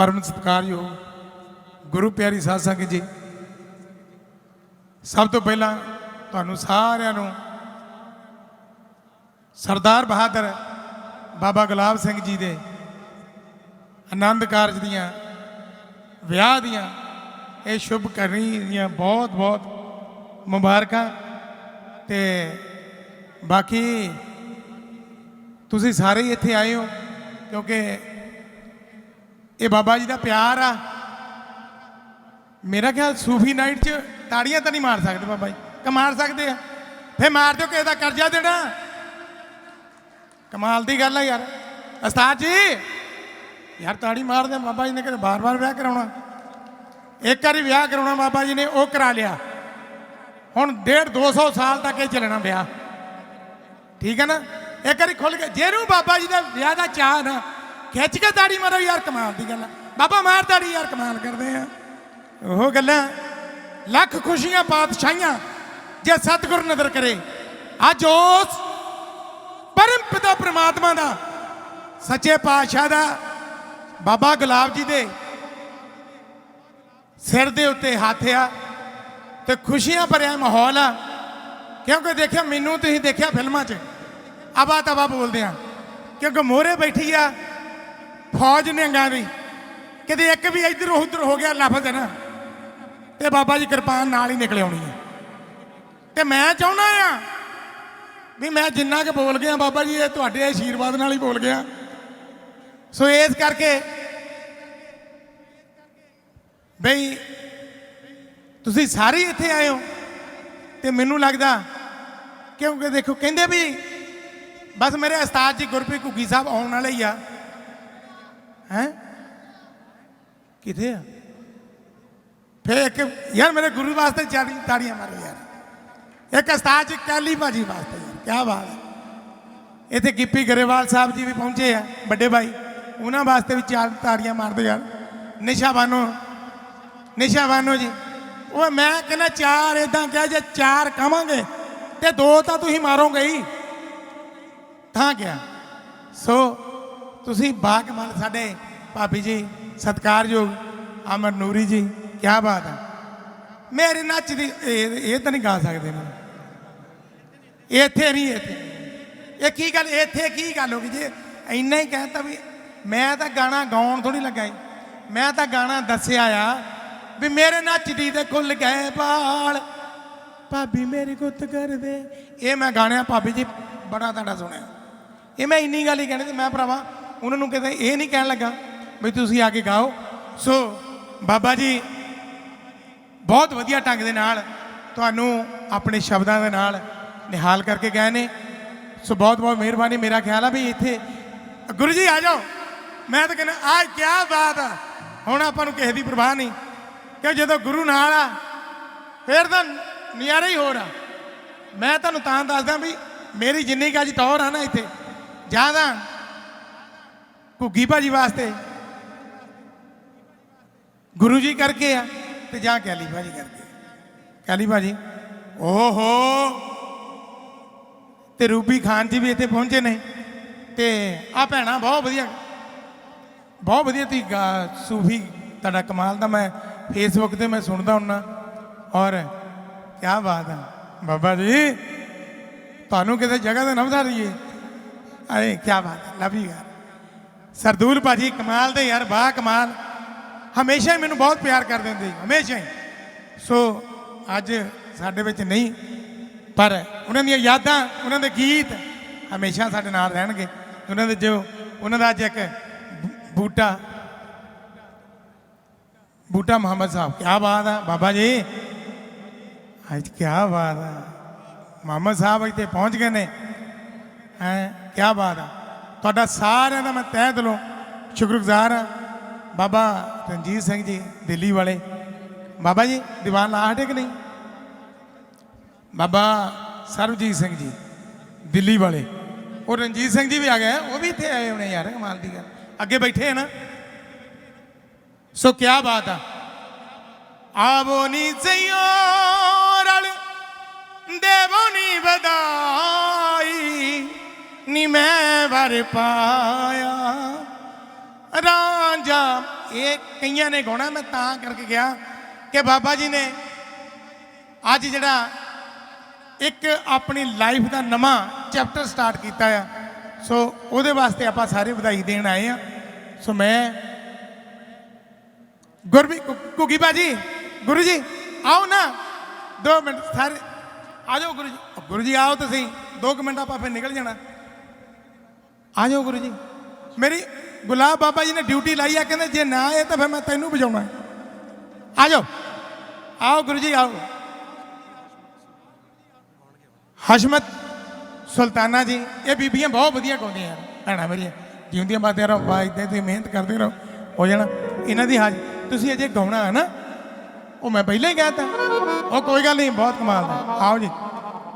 ਪਰਮ ਸਤਿਕਾਰਯੋਗ ਗੁਰੂ ਪਿਆਰੀ ਸਾਧ ਸੰਗਤ ਜੀ, ਸਭ ਤੋਂ ਪਹਿਲਾਂ ਤੁਹਾਨੂੰ ਸਾਰਿਆਂ ਨੂੰ ਸਰਦਾਰ ਬਹਾਦਰ ਬਾਬਾ ਗੁਲਾਬ ਸਿੰਘ ਜੀ ਦੇ ਆਨੰਦ ਕਾਰਜ ਦੀਆਂ, ਵਿਆਹ ਦੀਆਂ, ਇਹ ਸ਼ੁਭ ਕਰਨੀ ਦੀਆਂ ਬਹੁਤ ਬਹੁਤ ਮੁਬਾਰਕਾਂ ਤੇ ਬਾਕੀ ਤੁਸੀਂ ਸਾਰੇ ਹੀ ਇੱਥੇ ਆਏ ਹੋ ਕਿਉਂਕਿ ਇਹ ਬਾਬਾ ਜੀ ਦਾ ਪਿਆਰ ਆ। ਮੇਰਾ ਖਿਆਲ ਸੂਫੀ ਨਾਈਟ 'ਚ ਤਾੜੀਆਂ ਤਾਂ ਨਹੀਂ ਮਾਰ ਸਕਦੇ ਬਾਬਾ ਜੀ। ਕਿ ਮਾਰ ਸਕਦੇ ਆ। ਫੇ ਮਾਰ ਦਿਓ ਕਿਸੇ ਦਾ ਕਰਜ਼ਾ ਦੇਣਾ। ਕਮਾਲ ਦੀ ਗੱਲ ਆ ਯਾਰ। ਉਸਤਾਦ ਜੀ, ਯਾਰ ਤਾੜੀ ਮਾਰਦੇ ਬਾਬਾ ਜੀ ਨੇ ਕਿਤੇ ਬਾਰ-ਬਾਰ ਵਿਆਹ ਕਰਾਉਣਾ। ਇੱਕ ਵਾਰੀ ਵਿਆਹ ਕਰਾਉਣਾ ਬਾਬਾ ਜੀ ਨੇ, ਉਹ ਕਰਾ ਲਿਆ। ਹੁਣ 1.5 200 ਸਾਲ ਤੱਕ ਇਹ ਚੱਲਣਾ ਵਿਆਹ ਠੀਕ ਹੈ ਨਾ? ਇੱਕ ਵਾਰੀ ਖੁੱਲ ਕੇ ਜਿਹਨੂੰ ਬਾਬਾ ਜੀ ਦੇ ਵਿਆਹ ਦਾ ਚਾਹ ਨਾ ਖਿੱਚ ਕੇ ਤਾੜੀ ਮਾਰੋ ਯਾਰ, ਕਮਾਲ ਦੀ ਗੱਲ ਆ। ਬਾਬਾ ਮਾਰ ਤਾੜੀ ਯਾਰ, ਕਮਾਲ ਕਰਦੇ ਆ। ਉਹ ਗੱਲਾਂ, ਲੱਖ ਖੁਸ਼ੀਆਂ, ਪਾਤਸ਼ਾਹੀਆਂ, ਜੇ ਸਤਿਗੁਰ ਨਜ਼ਰ ਕਰੇ। ਅੱਜ ਉਸ ਪਰਮ ਪਿਤਾ ਪ੍ਰਮਾਤਮਾ ਦਾ, ਸੱਚੇ ਪਾਤਸ਼ਾਹ ਦਾ, ਬਾਬਾ ਗੁਲਾਬ ਜੀ ਦੇ ਸਿਰ ਦੇ ਉੱਤੇ ਹੱਥ ਆ ਤੇ ਖੁਸ਼ੀਆਂ ਭਰਿਆ ਮਾਹੌਲ ਆ। ਕਿਉਂਕਿ ਦੇਖਿਆ ਮੈਨੂੰ ਤੁਸੀਂ ਦੇਖਿਆ ਫਿਲਮਾਂ 'ਚ। ਅਬਾ ਤਵਾ ਬੋਲਦੇ ਆ। ਕਿਉਂਕਿ ਮੋਹਰੇ ਬੈਠੀ ਆ ਫੌਜ ਨਿਹੰਗਾਂ ਦੀ। ਕਦੇ ਇੱਕ ਵੀ ਇੱਧਰ ਉੱਧਰ ਹੋ ਗਿਆ ਲਫ਼ਜ਼ ਹੈ ਨਾ, ਤੇ ਬਾਬਾ ਜੀ ਕਿਰਪਾਨ ਨਾਲ ਹੀ ਨਿਕਲ ਆਉਣੀ ਹੈ ਤੇ ਮੈਂ ਚਾਹੁੰਦਾ ਆ ਵੀ ਮੈਂ ਜਿੰਨਾ ਕੁ ਬੋਲ ਗਿਆ, ਬਾਬਾ ਜੀ, ਇਹ ਤੁਹਾਡੇ ਆਸ਼ੀਰਵਾਦ ਨਾਲ ਹੀ ਬੋਲ ਗਿਆ। ਸੋ ਇਸ ਕਰਕੇ ਬਈ, ਤੁਸੀਂ ਸਾਰੇ ਇੱਥੇ ਆਏ ਹੋ, ਤੇ ਮੈਨੂੰ ਲੱਗਦਾ, ਕਿਉਂਕਿ ਦੇਖੋ, ਕਹਿੰਦੇ ਵੀ ਬਸ ਮੇਰੇ ਉਸਤਾਦ ਜੀ ਗੁਰਪ੍ਰੀਤ ਘੁੱਗੀ ਸਾਹਿਬ ਆਉਣ ਵਾਲੇ ਹੀ ਆ। ਹੈ? ਕਿੱਥੇ ਆ? ਫੇ ਇੱਕ, ਯਾਰ ਮੇਰੇ ਗੁਰੂ ਵਾਸਤੇ ਚਾੜੀ ਤਾੜੀਆਂ ਮਾਰੋ ਯਾਰ। ਇੱਕ ਉਸਤਾਦ ਜੀ ਕੈਲੀ ਭਾਜੀ ਵਾਸਤੇ ਯਾਰ ਕੀ ਬਾਤ ਹੈ। ਇੱਥੇ ਗਿੱਪੀ ਗਰੇਵਾਲ ਸਾਹਿਬ ਜੀ ਵੀ ਪਹੁੰਚੇ ਆ, ਵੱਡੇ ਭਾਈ। ਉਹਨਾਂ ਵਾਸਤੇ ਵੀ ਚਾਰ ਤਾੜੀਆਂ ਮਾਰ ਦਿਓ ਯਾਰ। ਨਿਸ਼ਾ ਬਾਨੋ ਨਿਸ਼ਾ ਬਾਨੋ ਜੀ। ਉਹ ਮੈਂ ਕਹਿੰਦਾ ਚਾਰ ਇਦਾਂ ਕਿਹਾ ਜੇ ਚਾਰ ਕਵਾਂਗੇ ਤੇ ਦੋ ਤਾਂ ਤੁਸੀਂ ਮਾਰੋਗੇ ਹੀ। ਥਾਂ ਕਿਹਾ ਸੋ ਤੁਸੀਂ ਬਾਕਮਾਲ ਸਾਡੇ ਭਾਬੀ ਜੀ, ਸਤਿਕਾਰਯੋਗ ਅਮਰ ਨੂਰੀ ਜੀ ਕੀ ਬਾਤ ਹੈ। ਮੇਰੇ ਨੱਚਦੀ ਇਹ ਇਹ ਤਾਂ ਨਹੀਂ ਗਾ ਸਕਦੇ ਮੈਨੂੰ। ਇੱਥੇ ਨਹੀਂ, ਇੱਥੇ। ਇਹ ਕੀ ਗੱਲ, ਇੱਥੇ ਕੀ ਗੱਲ ਹੋ ਗਈ ਜੀ? ਇੰਨਾ ਹੀ ਕਹਿਤਾ ਵੀ ਮੈਂ ਤਾਂ ਗਾਣਾ ਗਾਉਣ ਥੋੜੀ ਲੱਗਾ ਈ ਮੈਂ ਤਾਂ ਗਾਣਾ ਦੱਸਿਆ ਆ ਵੀ ਮੇਰੇ ਨੱਚਦੀ ਤੇ ਖੁੱਲ ਗਏ ਬਾਲ ਭਾਬੀ ਮੇਰੇ ਗੁੱਤ ਕਰਦੇ। ਇਹ ਮੈਂ ਗਾਣਿਆ, ਭਾਬੀ ਜੀ, ਬੜਾ ਤੁਹਾਡਾ ਸੁਣਿਆ। ਇਹ ਮੈਂ ਇੰਨੀ ਗੱਲ ਹੀ ਕਹਿਣੀ ਤੇ ਮੈਂ ਭਰਾਵਾ ਉਹਨਾਂ ਨੂੰ ਕਿਤੇ ਇਹ ਨਹੀਂ ਕਹਿਣ ਲੱਗਾ ਵੀ ਤੁਸੀਂ ਆ ਕੇ ਗਾਓ ਸੋ ਬਾਬਾ ਜੀ, ਬਹੁਤ ਵਧੀਆ ਢੰਗ ਦੇ ਨਾਲ ਤੁਹਾਨੂੰ ਆਪਣੇ ਸ਼ਬਦਾਂ ਦੇ ਨਾਲ ਨਿਹਾਲ ਕਰਕੇ ਗਏ ਨੇ। ਸੋ ਬਹੁਤ ਬਹੁਤ ਮਿਹਰਬਾਨੀ। ਮੇਰਾ ਖਿਆਲ ਆ ਵੀ ਇੱਥੇ, ਗੁਰੂ ਜੀ, ਆ ਜਾਓ। ਮੈਂ ਤਾਂ ਕਹਿੰਦਾ ਆ ਕੀ ਬਾਤ ਆ। ਹੁਣ ਆਪਾਂ ਨੂੰ ਕਿਸੇ ਦੀ ਪਰਵਾਹ ਨਹੀਂ। ਕਿ ਜਦੋਂ ਗੁਰੂ ਨਾਲ ਆ, ਫਿਰ ਤਾਂ ਨਜ਼ਾਰਾ ਹੀ ਹੋਰ ਆ। ਮੈਂ ਤੁਹਾਨੂੰ ਤਾਂ ਦੱਸਦਾ ਵੀ ਮੇਰੀ ਜਿੰਨੀ ਅੱਜ ਟੌਰ ਆ ਨਾ ਇੱਥੇ, ਜ਼ਿਆਦਾ ਘੁੱਗੀ ਭਾਜੀ ਵਾਸਤੇ। ਗੁਰੂ ਜੀ ਕਰਕੇ ਆ ਤੇ ਜਾਂ ਕੈਲੀ ਭਾਜੀ ਕਰਕੇ। ਕੈਲੀ ਭਾਜੀ, ਓਹੋ। ਤੇ ਰੂਬੀ ਖਾਨ ਜੀ ਵੀ ਇੱਥੇ ਪਹੁੰਚੇ ਨੇ ਤੇ ਆ ਭੈਣਾ ਬਹੁਤ ਵਧੀਆ। ਬਹੁਤ ਵਧੀਆ ਤੀ ਸੂਫੀ ਤੁਹਾਡਾ ਕਮਾਲ ਦਾ ਮੈਂ ਫੇਸਬੁੱਕ ਤੇ ਮੈਂ ਸੁਣਦਾ ਹੁੰਨਾ। ਔਰ ਕੀ ਬਾਤ ਹੈ ਬਾਬਾ ਜੀ, ਤੁਹਾਨੂੰ ਕਿਸੇ ਜਗ੍ਹਾ ਤੇ ਨਾ ਵਧਾ ਦਈਏ। ਅਰੇ ਕੀ ਬਾਤ ਹੈ ਲਵ ਯੂ ਯਾਰ। ਸਰਦੂਲ ਭਾਜੀ, ਕਮਾਲ ਦੇ ਯਾਰ ਬਾ ਕਮਾਲ। ਹਮੇਸ਼ਾ ਹੀ ਮੈਨੂੰ ਬਹੁਤ ਪਿਆਰ ਕਰਦੇ ਹੁੰਦੇ ਹਮੇਸ਼ਾ ਹੀ। ਸੋ, ਅੱਜ ਸਾਡੇ ਵਿੱਚ ਨਹੀਂ, ਪਰ ਉਹਨਾਂ ਦੀਆਂ ਯਾਦਾਂ, ਉਹਨਾਂ ਦੇ ਗੀਤ ਹਮੇਸ਼ਾ ਸਾਡੇ ਨਾਲ ਰਹਿਣਗੇ। ਉਹਨਾਂ ਦੇ ਜੋ, ਉਹਨਾਂ ਦਾ ਅੱਜ ਇੱਕ ਬੂਟਾ ਬੂਟਾ ਮੁਹੰਮਦ ਸਾਹਿਬ ਕੀ ਬਾਤ ਆ, ਬਾਬਾ ਜੀ। ਅੱਜ ਕੀ ਬਾਤ ਆ। ਮੁਹੰਮਦ ਸਾਹਿਬ ਇੱਥੇ ਪਹੁੰਚ ਗਏ ਨੇ। ਹੈ ਕੀ ਬਾਤ ਆ। ਤੁਹਾਡਾ ਸਾਰਿਆਂ ਦਾ ਮੈਂ ਤਹਿ ਦਿਲੋਂ ਸ਼ੁਕਰਗੁਜ਼ਾਰ ਹਾਂ। ਬਾਬਾ ਰਣਜੀਤ ਸਿੰਘ ਜੀ, ਦਿੱਲੀ ਵਾਲੇ। ਬਾਬਾ ਜੀ, ਦੀਵਾਨ ਲਾ ਹਟੇ ਕਿ ਨਹੀਂ? ਬਾਬਾ ਸਰਬਜੀਤ ਸਿੰਘ ਜੀ, ਦਿੱਲੀ ਵਾਲੇ। ਉਹ ਰਣਜੀਤ ਸਿੰਘ ਜੀ ਵੀ ਆ ਗਏ, ਉਹ ਵੀ ਇੱਥੇ ਆਏ ਹੋਣੇ ਯਾਰ, ਕਮਾਲ ਦੀ ਗੱਲ। ਅੱਗੇ ਬੈਠੇ ਹੈ ਨਾ। ਸੋ ਕੀ ਬਾਤ ਆ। ਆਵੋ ਨੀ ਸਈਓ ਰਲ, ਦੇਵੋ ਨੀ ਵਧਾਈ ਨੀ ਮੈਂ ਵਰ ਪਾਇਆ। ਰਾਂਝਾ, ਇਹ ਕਈਆਂ ਨੇ ਗਾਉਣਾ, ਮੈਂ ਤਾਂ ਕਰਕੇ ਗਿਆ ਕਿ ਬਾਬਾ ਜੀ ਨੇ ਅੱਜ ਜਿਹੜਾ ਇੱਕ ਆਪਣੀ ਲਾਈਫ ਦਾ ਨਵਾਂ ਚੈਪਟਰ ਸਟਾਰਟ ਕੀਤਾ ਆ। ਸੋ ਉਹਦੇ ਵਾਸਤੇ ਆਪਾਂ ਸਾਰੇ ਵਧਾਈ ਦੇਣ ਆਏ ਆ। ਸੋ ਮੈਂ ਗੁਰਬੀ ਕੁਕੀ ਬਾਜੀ ਗੁਰੂ ਜੀ, ਆਓ ਨਾ। 2 ਮਿੰਟ, ਸਾਰੇ, ਆ ਜਾਓ ਗੁਰੂ ਜੀ। ਗੁਰੂ ਜੀ, ਆਓ ਤੁਸੀਂ। 2 ਮਿੰਟ ਆਪਾਂ ਫਿਰ ਨਿਕਲ ਜਾਣਾ। ਆ ਜਾਓ ਗੁਰੂ ਜੀ ਮੇਰੀ ਗੁਲਾਬ ਬਾਬਾ ਜੀ ਨੇ ਡਿਊਟੀ ਲਾਈ ਆ, ਕਹਿੰਦੇ ਜੇ ਨਾ ਆਏ ਤਾਂ ਫਿਰ ਮੈਂ ਤੈਨੂੰ ਵਜਾਉਣਾ। ਆ ਜਾਓ ਆਓ ਗੁਰੂ ਜੀ ਆਓ। ਹਸ਼ਮਤ ਸੁਲਤਾਨਾ ਜੀ, ਇਹ ਬੀਬੀਆਂ ਬਹੁਤ ਵਧੀਆ ਗਾਉਂਦੀਆਂ ਯਾਰ ਭੈਣਾਂ ਮੇਰੀਆਂ। ਜਿਉਂਦੀਆਂ ਬਾਦੀਆਂ ਰਹੋ ਬਾ ਇਦਾਂ ਤੁਸੀਂ ਮਿਹਨਤ ਕਰਦੇ ਰਹੋ, ਹੋ ਜਾਣਾ। ਇਹਨਾਂ ਦੀ ਹਾਜ ਤੁਸੀਂ ਅਜੇ ਗਾਉਣਾ ਹੈ ਨਾ, ਉਹ ਮੈਂ ਪਹਿਲਾਂ ਹੀ ਕਹਿਤਾ ਉਹ ਕੋਈ ਗੱਲ ਨਹੀਂ, ਬਹੁਤ ਕਮਾਲ ਦਾ। ਆਓ ਜੀ।